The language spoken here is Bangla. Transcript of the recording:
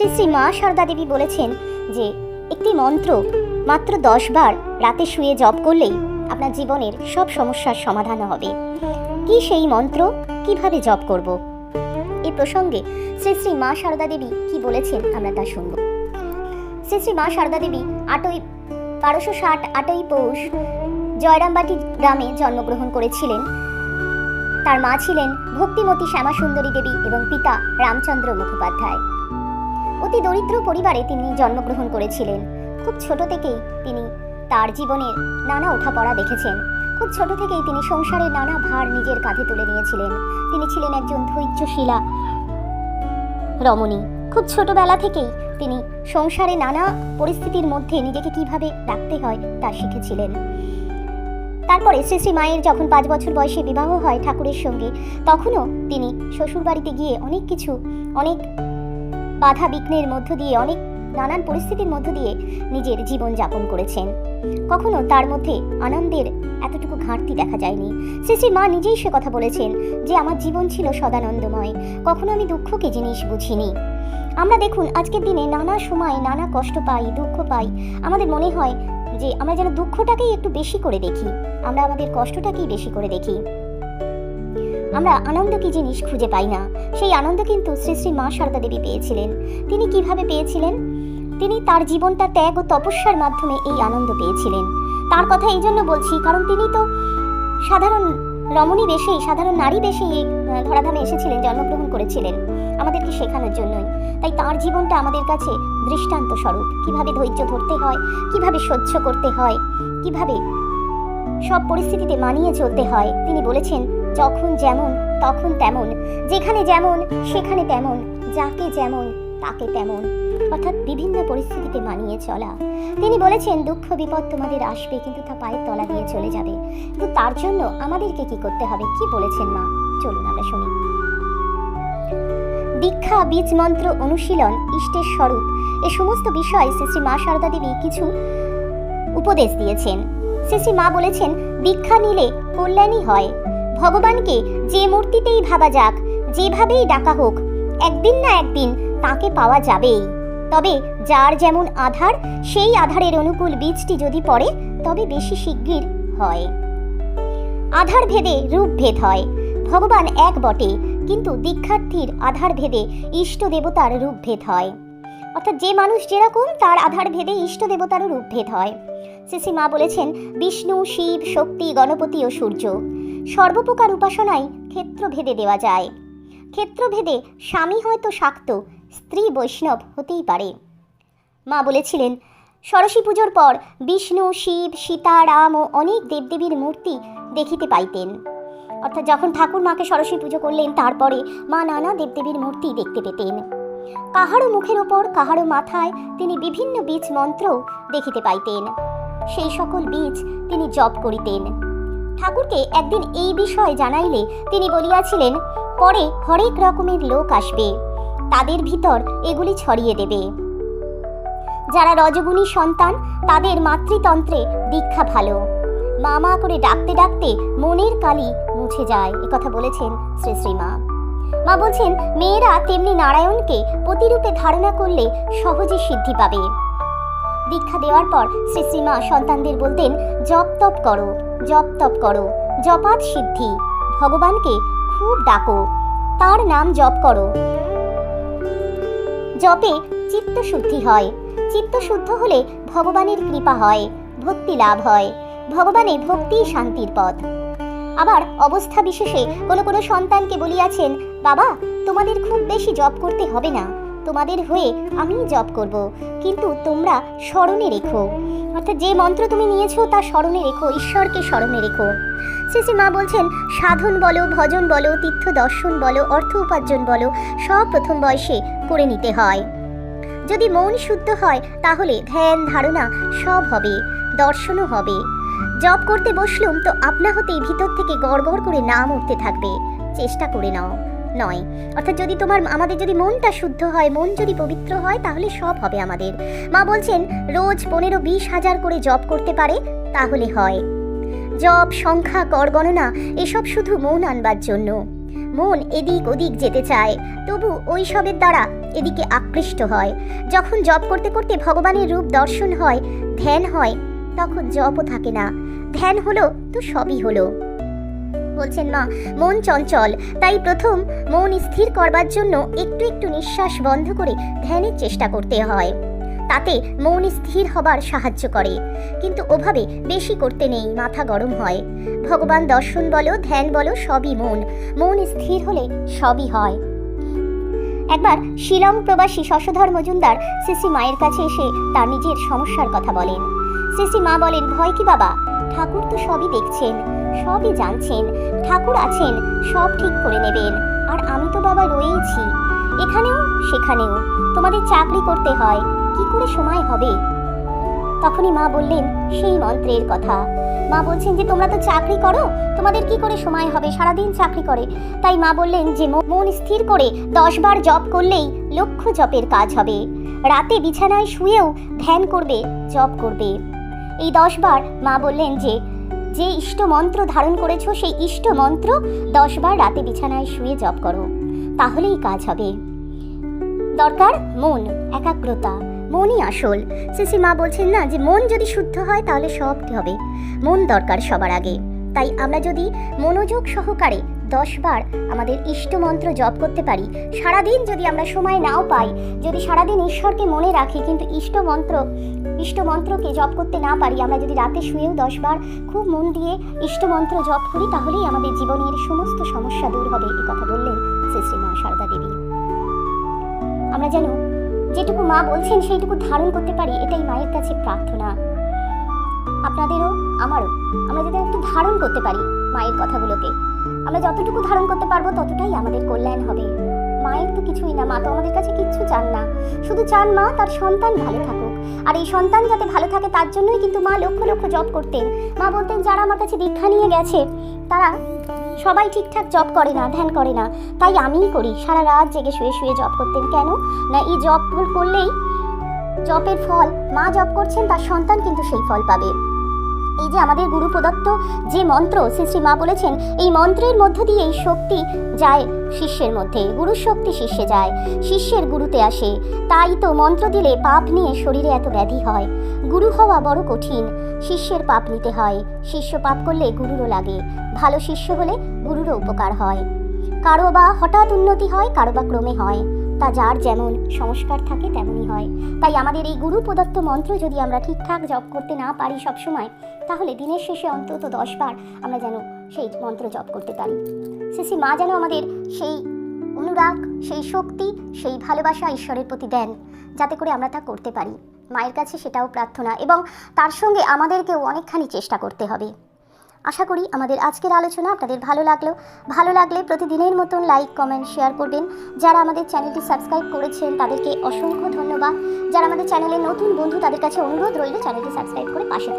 শ্রী শ্রী মা সারদা দেবী বলেছেন যে, একটি মন্ত্র মাত্র দশ বার রাতে শুয়ে জপ করলেই আপনার জীবনের সব সমস্যার সমাধান হবে। কি সেই মন্ত্র? কীভাবে জপ করব? এই প্রসঙ্গে শ্রী শ্রী মা সারদা দেবী কি বলেছেন আমরা তা শুনব। শ্রী শ্রী মা সারদা দেবী আটই, বারোশো ষাট আটই পৌষ জয়রামবাটি গ্রামে জন্মগ্রহণ করেছিলেন। তার মা ছিলেন ভক্তিমতী শ্যামা সুন্দরী দেবী এবং পিতা রামচন্দ্র মুখোপাধ্যায়। অতি দরিদ্র পরিবারে তিনি জন্মগ্রহণ করেছিলেন। খুব ছোট থেকেই তিনি তার জীবনের নানা ওঠাপড়া দেখেছেন। খুব ছোট থেকেই তিনি সংসারের নানা ভার নিজের কাঁধে তুলে নিয়েছিলেন। তিনি ছিলেন একজন ধৈর্যশীলা রমণী। খুব ছোটবেলা থেকেই তিনি সংসারে নানা পরিস্থিতির মধ্যে নিজেকে কীভাবে রাখতে হয় তা শিখেছিলেন। তারপরে শ্রী শ্রী মায়ের যখন পাঁচ বছর বয়সে বিবাহ হয় ঠাকুরের সঙ্গে, তখনও তিনি শ্বশুরবাড়িতে গিয়ে অনেক কিছু, অনেক বাধা বিঘ্নের মধ্য দিয়ে, অনেক নানান পরিস্থিতির মধ্য দিয়ে নিজের জীবন যাপন করেছেন। কখনো তার মধ্যে আনন্দের এতটুকু ঘাটতি দেখা যায়নি। শ্রী মা নিজেই সে কথা বলেছেন যে, আমার জীবন ছিল সদানন্দময়। কখনো আমি দুঃখকে জিনিস বুঝিনি। আমরা দেখুন, আজকের দিনে নানা সময় নানা কষ্ট পাই, দুঃখ পাই। আমাদের মনে হয় যে, আমরা যেন দুঃখটাকেই একটু বেশি করে দেখি। আমরা আমাদের কষ্টটাকেই বেশি করে দেখি। আমরা আনন্দ কি জিনিস খুঁজে পাই না? সেই আনন্দ কিন্তু শ্রী শ্রী মা সারদা দেবী পেয়েছিলেন। তিনি কীভাবে পেয়েছিলেন? তিনি তার জীবনটা ত্যাগ ও তপস্যার মাধ্যমে এই আনন্দ পেয়েছিলেন। তার কথা এই জন্য বলছি, কারণ তিনি তো সাধারণ রমণী বেশেই, সাধারণ নারী বেশেই ধরাধামে এসেছিলেন, জন্মগ্রহণ করেছিলেন। আমাদেরকে শেখানোর জন্যই। তাই তার জীবনটা আমাদের কাছে দৃষ্টান্ত স্বরূপ। কীভাবে ধৈর্য ধরতে হয়? কীভাবে সহ্য করতে হয়? কীভাবে সব পরিস্থিতিতে মানিয়ে চলতে হয়? তিনি বলেছেন যখন যেমন, তখন তেমন। যেখানে যেমন, সেখানে তেমন। যাকে যেমন, তাকে তেমন। অর্থাৎ বিভিন্ন পরিস্থিতিতে মানিয়ে চলা। তিনি বলেছেন, দুঃখ, বিপদ তোমাদের আসবে, কিন্তু তা পায়ের তলা দিয়ে চলে যাবে। কিন্তু তার জন্য আমাদেরকে কি করতে হবে? কি বলেছেন মা? চলুন আমরা শুনি। দীক্ষা, বীজ মন্ত্র, অনুশীলন, ইষ্টের স্বরূপ, এ সমস্ত বিষয় শ্রী শ্রী মা সারদা দেবী কিছু উপদেশ দিয়েছেন। শ্রী শ্রী মা বলেছেন, দীক্ষা নিলে কল্যাণই হয়। ভগবানকে যে মূর্তিতেই ভাবা যাক, যেভাবেই ডাকা হোক, একদিন না একদিন তাকে পাওয়া যাবেই। তবে যার যেমন আধার, সেই আধারের অনুকূল বীজটি যদি পড়ে, তবে বেশি শিগগির হয়। আধার ভেদে রূপ ভেদ হয়। ভগবান এক বটে, কিন্তু দীক্ষার্থীর আধার ভেদে ইষ্ট দেবতার রূপ ভেদ হয়। অর্থাৎ যে মানুষ যেরকম, তার আধার ভেদে ইষ্ট দেবতারও রূপ ভেদ হয় শ্রী মা বলেছেন, বিষ্ণু, শিব, শক্তি, গণপতি ও সূর্য। সর্বপ্রকার উপাসনাই ক্ষেত্রভেদে দেওয়া যায়। ক্ষেত্রভেদে স্বামী হয়তো শাক্ত, স্ত্রী বৈষ্ণব হতেই পারে। মা বলেছিলেন সরস্বী পুজোর পর বিষ্ণু, শিব, সীতা, রাম ও অনেক দেবদেবীর মূর্তি দেখিতে পাইতেন। অর্থাৎ যখন ঠাকুর মাকে সরস্বী পুজো করলেন, তারপরে মা নানা দেবদেবীর মূর্তি দেখতে পেতেন। কাহারও মুখের ওপর, কাহারও মাথায় তিনি বিভিন্ন বীজ মন্ত্র দেখিতে পাইতেন। সেই সকল বীজ তিনি জপ করিতেন। ঠাকুরকে একদিন এই বিষয় জানাইলে তিনি বলিয়াছিলেন, পরে হরেক রকমের লোক আসবে, তাদের ভিতর এগুলি ছড়িয়ে দেবে। যারা রজগুণী সন্তান, তাদের মাতৃতন্ত্রে দীক্ষা ভালো। মা মা করে ডাকতে ডাকতে মনের কালি মুছে যায় কথা বলেছেন শ্রী শ্রীমা মা বলছেন, মেয়েরা তেমনি নারায়ণকে প্রতিরূপে ধারণা করলে সহজে সিদ্ধি পাবে। দীক্ষা দেওয়ার পর শ্রী শ্রীমা সন্তানদের বলতেন, জপ তপ করো, জপ তপ করো, জপাত সিদ্ধি, ভগবানকে খুব ডাকো, তার নাম জপ করো। জপে চিত্ত শুদ্ধি হয়। চিত্ত শুদ্ধ হলে ভগবানের কৃপা হয়, ভক্তি লাভ হয় ভগবানের ভক্তি শান্তির পথ। আবার অবস্থা বিশেষে কোনো কোনো সন্তানকে বলিয়াছেন, বাবা, তোমাদের খুব বেশি জপ করতে হবে না। তোমাদের হয়ে আমি জপ করব। কিন্তু তোমরা স্মরণে রেখো। অর্থাৎ যে মন্ত্র তুমি নিয়েছো তা স্মরণে রেখো, ঈশ্বরকে স্মরণে রেখো। শ্রী মা বলছেন, সাধন বলো, ভজন বলো, তীর্থ দর্শন বলো, অর্থ উপার্জন বলো, সব প্রথম বয়সে করে নিতে হয়। যদি মন শুদ্ধ হয়, তাহলে ধ্যান, ধারণা সব হবে, দর্শনও হবে। জব করতে বসলুম তো আপনা হতেই ভিতর থেকে গড় গড় করে নাম উঠতে থাকবে। চেষ্টা করে নাও। নয়। অর্থাৎ যদি তোমার, আমাদের যদি মনটা শুদ্ধ হয়, মন যদি পবিত্র হয়, তাহলে সব হবে আমাদের। মা বলছেন, রোজ পনেরো বিশ হাজার করে জব করতে পারে, তাহলে হয়। জব সংখ্যা, কর, গণনা, এসব শুধু মন আনবার জন্য। মন এদিক ওদিক যেতে চায়, তবু ওই সবের দ্বারা এদিকে আকৃষ্ট হয়। যখন জপ করতে করতে ভগবানের রূপ দর্শন হয়, ধ্যান হয়, তখন জপও থাকে না। ধ্যান হলো তো সবই হলো। বলছেন মা মন চঞ্চল। তাই প্রথম মন স্থির করবার জন্য একটু একটু নিঃশ্বাস বন্ধ করে ধ্যানের চেষ্টা করতে হয়। তাতে মন স্থির হবার সাহায্য করে। কিন্তু ওভাবে বেশি করতে নেই, মাথা গরম হয়। ভগবান দর্শন বলো, ধ্যান বলো, সবই মন। মন স্থির হলে সবই হয়। একবার শিলং প্রবাসী শশধর মজুমদার সিসি মায়ের কাছে এসে তার নিজের সমস্যার কথা বলেন। সিসি মা বলেন, ভয় কি বাবা? ঠাকুর তো সবই দেখছেন। সবই জানছেন, ঠাকুর আছেন, সব ঠিক করে নেবেন। আর আমি তো বাবা রয়েইছি। এখানেও, সেখানেও। তোমাদের চাকরি করতে হয়, কি করে সময় হবে? তখনই মা বললেন, সেই মন্ত্রের কথা। মা বলছেন যে, তোমরা তো চাকরি করো, তোমাদের কি করে সময় হবে? সারাদিন চাকরি করে। তাই মা বললেন যে মন স্থির করে দশ বার জপ করলেই লক্ষ জপের কাজ হবে। রাতে বিছানায় শুয়েও ধ্যান করবে, জপ করবে। এই দশ বার মা বললেন যে যে ইষ্ট মন্ত্র ধারণ করেছ, সেই ইষ্ট মন্ত্র দশবার রাতে বিছানায় শুয়ে জপ করো। তাহলেই কাজ হবে। দরকার, মন, একাগ্রতা। মনই আসল। সিসি মা বলছেন না যে, মন যদি শুদ্ধ হয় তাহলে সব হবে। মন দরকার সবার আগে। তাই আমরা যদি মনোযোগ সহকারে দশ বার আমাদের ইষ্ট মন্ত্র জপ করতে পারি। সারাদিন যদি আমরা সময় নাও পাই, যদি সারাদিন ঈশ্বরকে মনে রাখি কিন্তু ইষ্ট মন্ত্র ইষ্ট মন্ত্রকে জপ করতে না পারি, আমরা যদি রাতে শুয়েও দশ বার খুব মন দিয়ে ইষ্ট মন্ত্র জপ করি, তাহলেই আমাদের জীবনের সমস্ত সমস্যা দূর হবে, এই কথা বললেন শ্রী শ্রী মা সারদা দেবী। আমরা যেন যেটুকু মা বলছেন সেইটুকু ধারণ করতে পারি, এটাই মায়ের কাছে প্রার্থনা। আপনাদেরও, আমারও, আমরা যদি একটু ধারণ করতে পারি মায়ের কথাগুলোকে। আমরা যতটুকু ধারণ করতে পারব ততটাই আমাদের কল্যাণ হবে। মায়ের তো কিছুই না, মা তো আমাদের কাছে কিচ্ছু চান না। শুধু চান মা তার সন্তান ভালো থাকুক। আর এই সন্তান যাতে ভালো থাকে তার জন্যই কিন্তু মা লক্ষ লক্ষ জব করতেন। মা বলতেন, যারা আমার কাছে দীক্ষা নিয়ে গেছে, তারা সবাই ঠিকঠাক জব করে না, ধ্যান করে না। তাই আমিই করি। সারা রাত জেগে শুয়ে শুয়ে জব করতেন কেন? না, এই জব করলেই জবের ফল, মা জব করছেন, তার সন্তান কিন্তু সেই ফল পাবে। এই যে আমাদের গুরু প্রদত্ত যে মন্ত্র, শ্রী শ্রী মা বলেছেন, এই মন্ত্রের মধ্য দিয়ে এই শক্তি যায় শিষ্যের মধ্যে, গুরুর শক্তি শিষ্যে যায়, শিষ্যের গুরুতে আসে। তাই তো মন্ত্র দিলে পাপ নিয়ে শরীরে এত ব্যাধি হয়। গুরু হওয়া বড় কঠিন, শিষ্যের পাপ নিতে হয়। শিষ্য পাপ করলে গুরুরও লাগে। ভালো শিষ্য হলে গুরুরও উপকার হয়। কারও বা হঠাৎ উন্নতি হয় কারও বা ক্রমে হয়। তা যার যেমন সংস্কার থাকে তেমনই হয়। তাই আমাদের এই গুরু প্রদত্ত মন্ত্র যদি আমরা ঠিকঠাক জপ করতে না পারি সবসময়, তাহলে দিনের শেষে অন্তত দশ বার আমরা যেন সেই মন্ত্র জপ করতে পারি। শেষে মা যেন আমাদের সেই অনুরাগ, সেই শক্তি, সেই ভালোবাসা ঈশ্বরের প্রতি দেন, যাতে করে আমরা তা করতে পারি। মায়ের কাছে সেটাও প্রার্থনা এবং তার সঙ্গে আমাদেরকেও অনেকখানি চেষ্টা করতে হবে। আশা করি আমাদের আজকের আলোচনা আপনাদের ভালো লাগল। ভালো লাগলে প্রতিদিনের মতন লাইক কমেন্ট শেয়ার করবেন। যারা আমাদের চ্যানেলটি সাবস্ক্রাইব করেছেন, তাদেরকে অসংখ্য ধন্যবাদ। যারা আমাদের চ্যানেলে নতুন বন্ধু, তাদের কাছে অনুরোধ রইল চ্যানেলটি সাবস্ক্রাইব করে পাশে